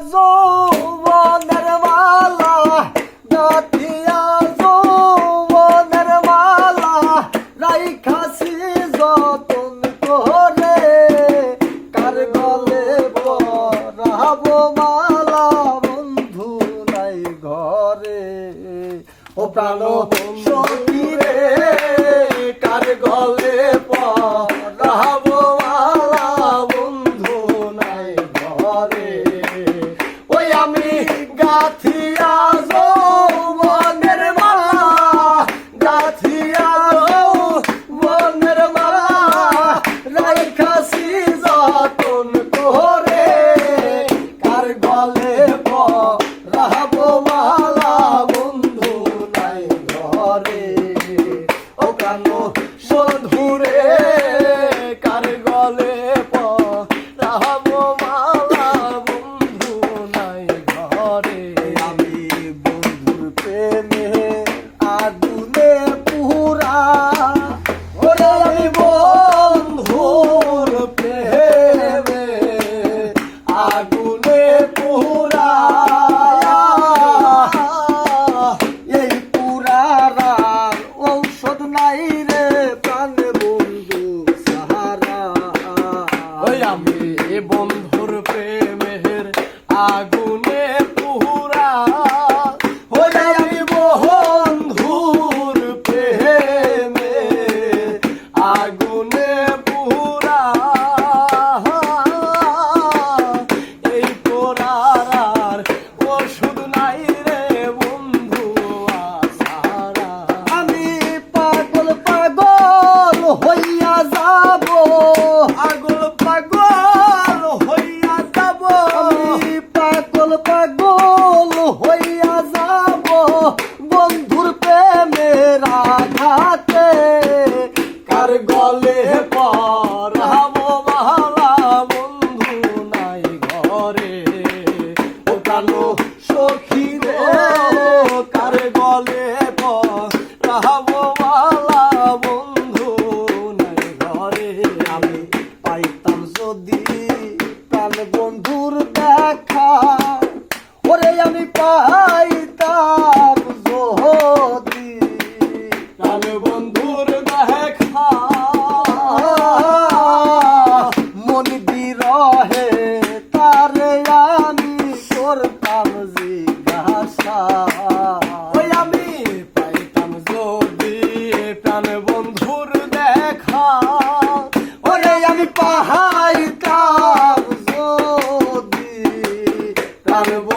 azul. গাথিয়া যৌবনের মালা, গাথিয়া যৌবনের মালা রাইখাসি যতন করে কার গলে পরাব বন্ধু নাই ঘরে। ও কানো সধুরে প্রেমে আগুনে পুরা। ওরে আমি বন্ধুর প্রেমে আগুনে পুরা। তোমার গলে পরাব মালা বন্ধু নাই ঘরে। ও কালো সখী রে, কার গলে পরাব মালা বন্ধু নাই ঘরে। আমি পাইতাম যদি প্রাণ বন্ধুর দেখা, ওরে আমি পাই Valeu,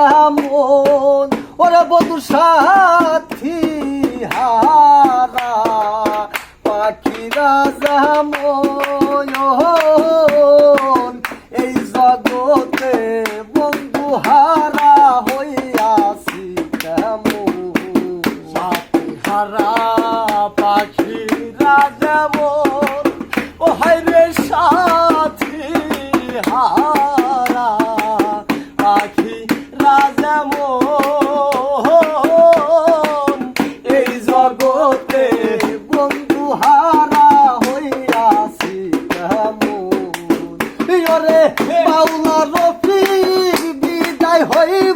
কেমন? ওরা বধু সাথী হারা পাখিরা যেমন aí!